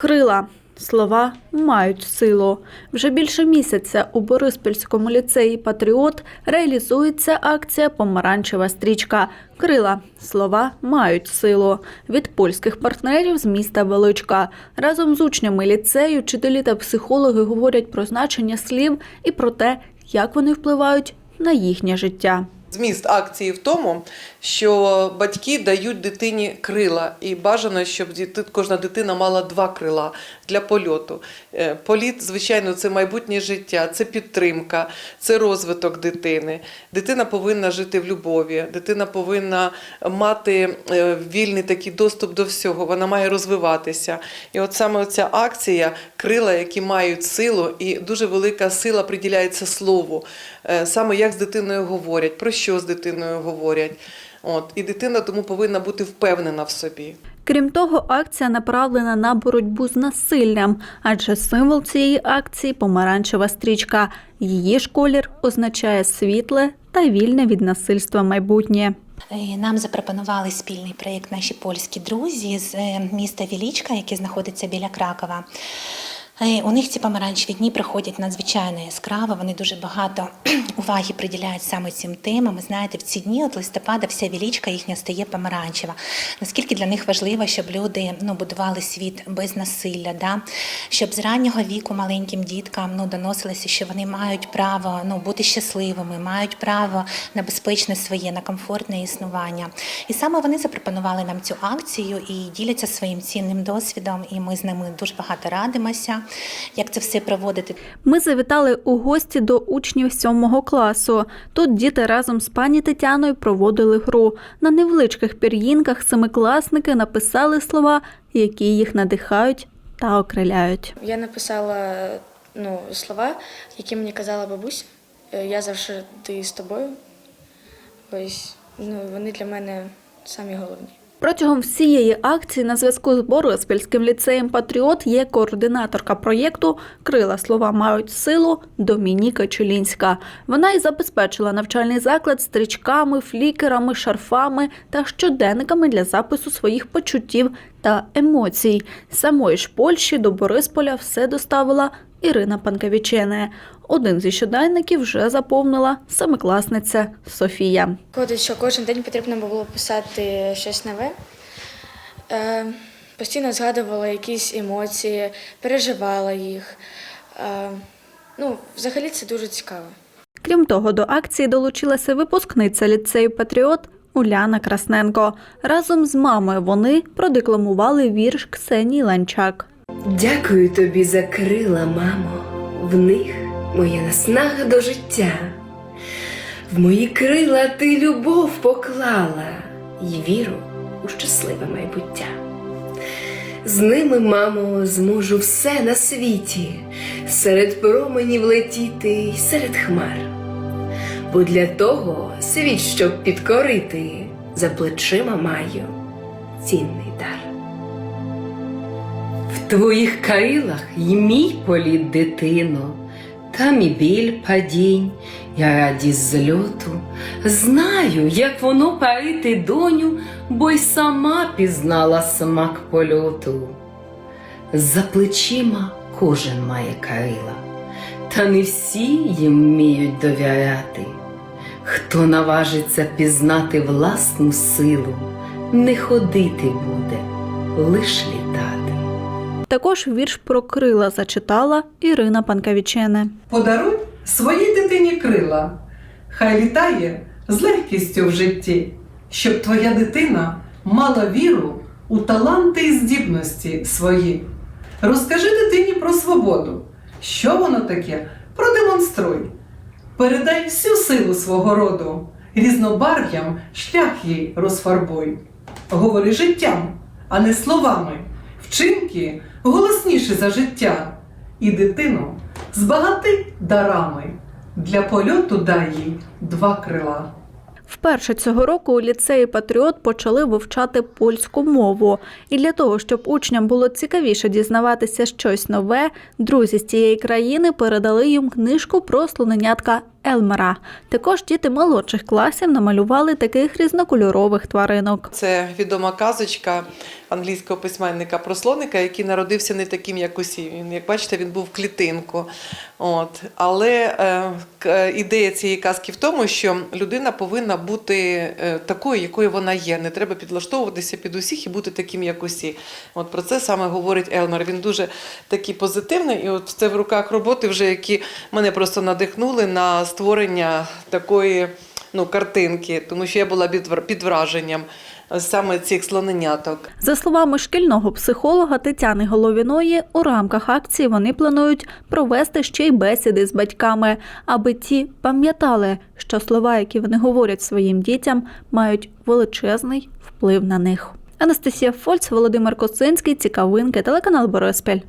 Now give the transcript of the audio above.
Крила. Слова мають силу. Вже більше місяця у Бориспільському ліцеї Патріот реалізується акція Помаранчева стрічка. Крила. Слова мають силу. Від польських партнерів з міста Величка. Разом з учнями ліцею, вчителі та психологи говорять про значення слів і про те, як вони впливають на їхнє життя. Зміст акції в тому, що батьки дають дитині крила, і бажано, щоб кожна дитина мала два крила для польоту. Е, Політ, звичайно, це майбутнє життя, це підтримка, це розвиток дитини. Дитина повинна жити в любові, дитина повинна мати е, вільний такий доступ до всього, вона має розвиватися. І от саме ця акція крила, які мають силу, і дуже велика сила приділяється слову, саме як з дитиною говорять, про що з дитиною говорять. От і дитина тому повинна бути впевнена в собі. Крім того, акція направлена на боротьбу з насиллям, адже символ цієї акції помаранчева стрічка. Її ж колір означає світле та вільне від насильства майбутнє. Е, Нам запропонували спільний проєкт наші польські друзі з е, міста Вілічка, яке знаходиться біля Кракова. Е, У них ці помаранчеві дні проходять надзвичайно яскраво. Вони дуже багато уваги приділяють саме цим темам. Ви знаєте, в ці дні от листопада вся вілічка їхня стає помаранчева. Наскільки для них важливо, щоб люди ну, будували світ без насилля, да? щоб з раннього віку маленьким діткам ну, доносилося, що вони мають право ну, бути щасливими, мають право на безпечне своє, на комфортне існування. І саме вони запропонували нам цю акцію і діляться своїм цінним досвідом. І ми з ними дуже багато радимося, як це все проводити. Ми завітали у гості до учнів сьомого класу. Тут діти разом з пані Тетяною проводили гру. На невеличких пір'їнках семикласники написали слова, які їх надихають та окриляють. Я написала ну, слова, які мені казала бабуся. Е, Я завжди з тобою. Ось ну, вони для мене самі головні. Протягом всієї акції на зв'язку з Бориспільським ліцеєм Патріот є координаторка проєкту Крила слова мають силу Домініка Чулінська. Вона й забезпечила навчальний заклад стрічками, флікерами, шарфами та щоденниками для запису своїх почуттів та емоцій. Самої ж Польщі до Борисполя все доставила Ірина Панкавічене. Один зі щоденників вже заповнила семикласниця Софія. Виходить, що кожен день потрібно було писати щось нове. Е, постійно згадувала якісь емоції, переживала їх. Е, ну, взагалі це дуже цікаво. Крім того, до акції долучилася випускниця ліцею Патріот Уляна Красненко. Разом з мамою вони продекламували вірш Ксенії Ланчак. Дякую тобі за крила, мамо, в них моя наснага до життя. В мої крила ти любов поклала й віру у щасливе майбуття. З ними, мамо, зможу все на світі, серед променів летіти й серед хмар. Бо для того світ, щоб підкорити, за плечима маю цінний твоїх крилах й мій політ, дитино, там і біль падінь, і радість зльоту. Знаю, як воно парити доню, бо й сама пізнала смак польоту. За плечима кожен має крила, та не всі їм вміють довіряти. Хто наважиться пізнати власну силу, не ходити буде, лиш літати. Також вірш про крила зачитала Ірина Панкавічене. Подаруй своїй дитині крила, хай літає з легкістю в житті, щоб твоя дитина мала віру у таланти і здібності свої. Розкажи дитині про свободу. Що воно таке? Продемонструй. Передай всю силу свого роду, різнобарв'ям шлях їй розфарбуй. Говори життям, а не словами. Вчинки голосніші за життя. І дитину збагати дарами. Для польоту дай їй два крила. Вперше цього року у ліцеї Патріот почали вивчати польську мову. І для того, щоб учням було цікавіше дізнаватися щось нове, друзі з цієї країни передали їм книжку про слоненятка Елмера. Також діти молодших класів намалювали таких різнокольорових тваринок. Це відома казочка англійського письменника про слоника, який народився не таким, як усі. Він, як бачите, він був в клітинку. От. Але е, ідея цієї казки в тому, що людина повинна бути е, такою, якою вона є. Не треба підлаштовуватися під усіх і бути таким, як усі. От про це саме говорить Елмер. Він дуже такий позитивний, і от це в руках роботи, вже які мене просто надихнули на створення такої ну, картинки, тому що я була під враженням е, саме цих слоненяток. За словами шкільного психолога Тетяни Головіної, у рамках акції вони планують провести ще й бесіди з батьками, аби ті пам'ятали, що слова, які вони говорять своїм дітям, мають величезний вплив на них. Анастасія Фольц, Володимир Коцинський, Цікавинки, телеканал Бориспіль.